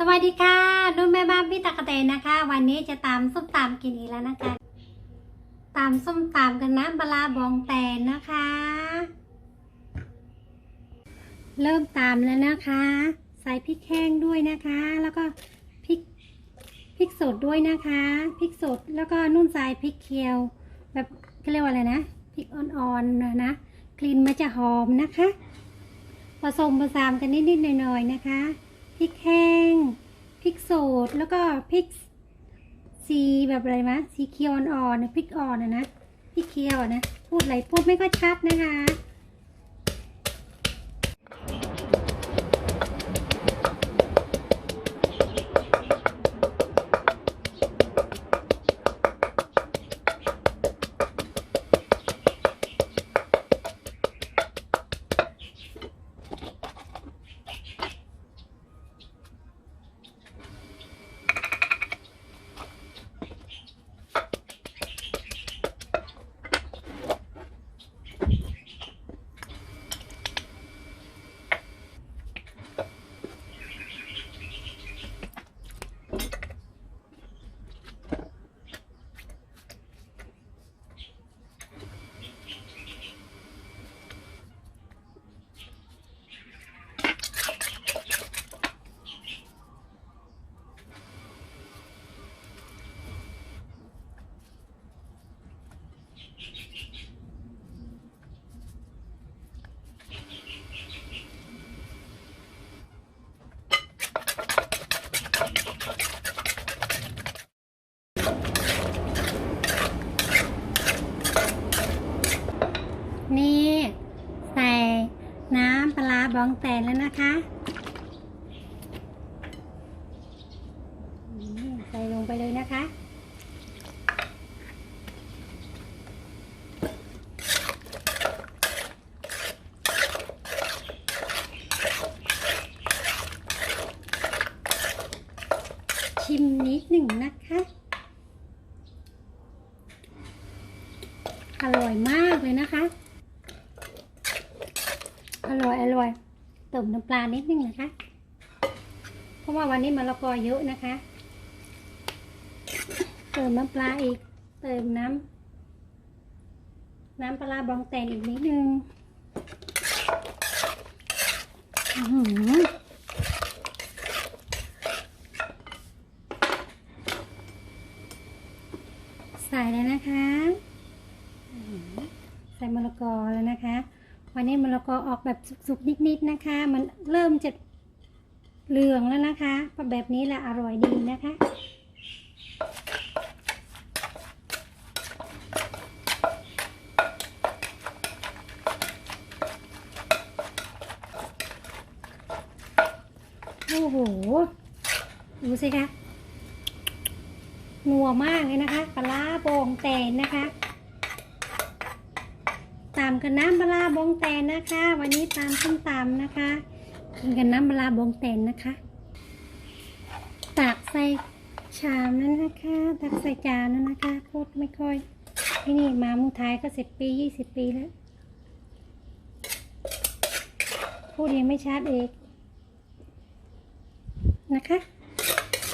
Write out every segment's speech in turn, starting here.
สวัสดีค่ะ นุ่นแม่บ้านพี่ตะกะเตนนะคะ วันนี้จะตามส้มตำกินอีกแล้วนะคะ ตามส้มตำกันนะปลาบองแตนนะคะ เริ่มตามแล้วนะคะ ใส่พริกแห้งด้วยนะคะ แล้วก็พริกพริกสดด้วยนะคะพริกสดแล้วก็นุ่นใส่พริกเคียว แบบเขาเรียกว่าอะไรนะพริกอ่อนๆนะนะกลิ่นมันจะหอมนะคะ ผสมผสานกันนิดๆหน่อยๆนะคะ พริกแห้งพริกสดแล้วก็พริกสีแบบอะไรมะสีเขียวอ่อนๆนะพริกอ่อนนะนะพริกเขียวนะ พูดอะไรพูดไม่ค่อยชัดนะคะ บ้องแตนแล้วนะคะใส่ลงไปเลยนะคะชิมนิดหนึ่งนะคะ อร่อยมากเลยนะคะ อร่อย อร่อย เติมน้ำปลานิดนึงนะคะ เพราะว่าวันนี้มะละกอเยอะนะคะ เติมน้ำปลาอีก เติมน้ำน้ำปลาบองแตนอีกนิดนึงใส่เลยนะคะ ใส่มะละกอแล้วนะคะ วันนี้มะละกอออกแบบสุกๆ นิดๆนะคะ มันเริ่มจะเหลืองแล้วนะคะแบบนี้แหละอร่อยดีนะคะโอ้โห ดูสิคะ นัวมากเลยนะคะ ปลาโบองแตนนะคะามกันน้ำปลาบองแตนนะคะ วันนี้ตามส้มตำนะคะกินกันน้ำปลาบองแตนนะคะ ตักใส่ชามนั้นนะคะ ตักใส่จานนั้นนะคะพูดไม่ค่อยที่นี่มาเมุงไทยก็สิบปียี่สิบปีแล้ว พูดยังไม่ชัดเองนะคะ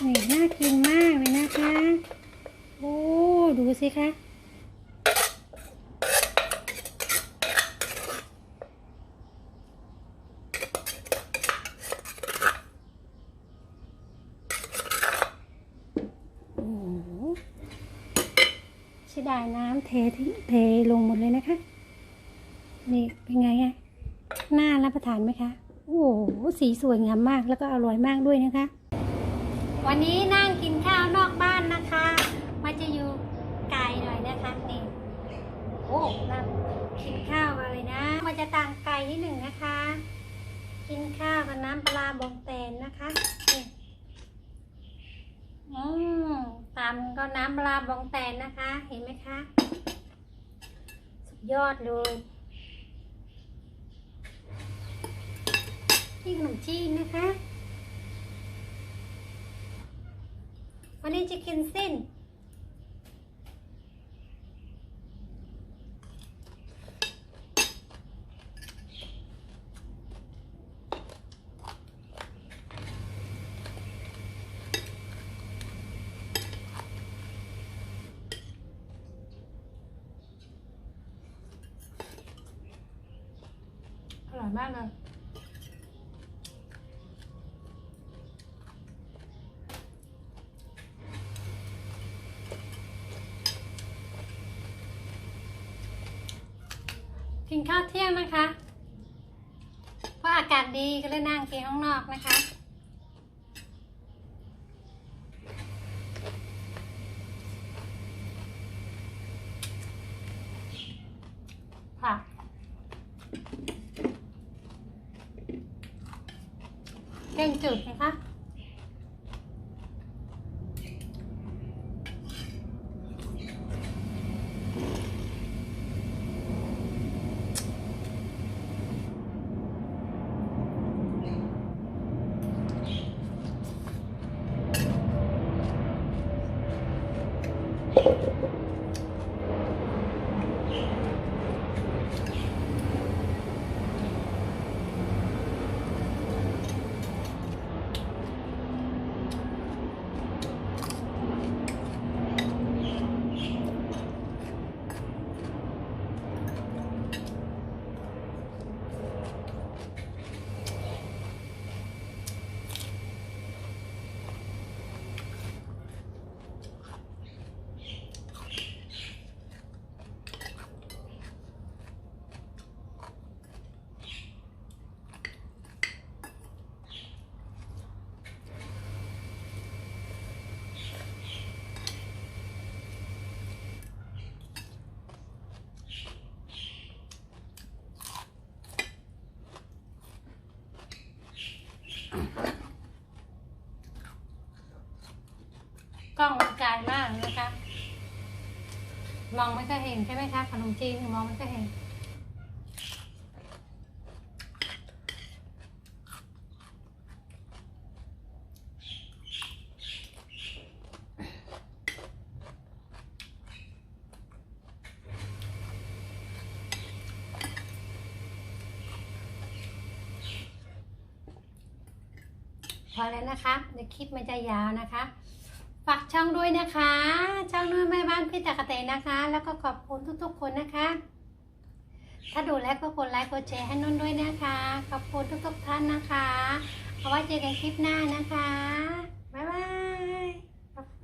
นี่น่ากินมากเลยนะคะ โอ้ ดูสิคะ โอ้โหเสียดายน้ำ เททิ้งเทลงหมดเลยนะคะ นี่เป็นไงอะน่ารับประทานไหมคะ โอ้โห สีสวยงามมากแล้วก็อร่อยมากด้วยนะคะ วันนี้นั่งกินข้าวนอกบ้านนะคะมันจะอยู่ไกลหน่อยนะคะนี่โอ้นั่งกินข้าวอะไรนะ มันจะต่างไกลนิดหนึ่งนะคะ กินข้าวกับน้ำปลาบองแตนนะคะนี่อืม ตามก็น้ำปลาบองแตนนะคะ เห็นไหมคะ สุดยอดเลยนี่ขนมจีนนะคะ วันนี้จะกินเส้น มากเลยกินข้าวเที่ยงนะคะ เพราะอากาศดีก็เลยนั่งกินข้างนอกนะคะ ผัก แกงจืดไหมคะ มองไม่ค่อยเห็นใช่ไหมคะขนมจีนมองไม่ค่อยเห็นพอแล้วนะคะเดี๋ยวคลิปมันจะยาวนะคะ ฝากช่องด้วยนะคะานพี่ตะกะเตนะคะ แล้วก็ขอบคุณทุกๆ คนนะคะ ถ้าดูแล้วก็กดไลค์กดแชร์ให้นุ่นด้วยนะคะ ขอบคุณทุกๆท่านนะคะเอาไว้เจอกันคลิปหน้านะคะบ๊ายบาย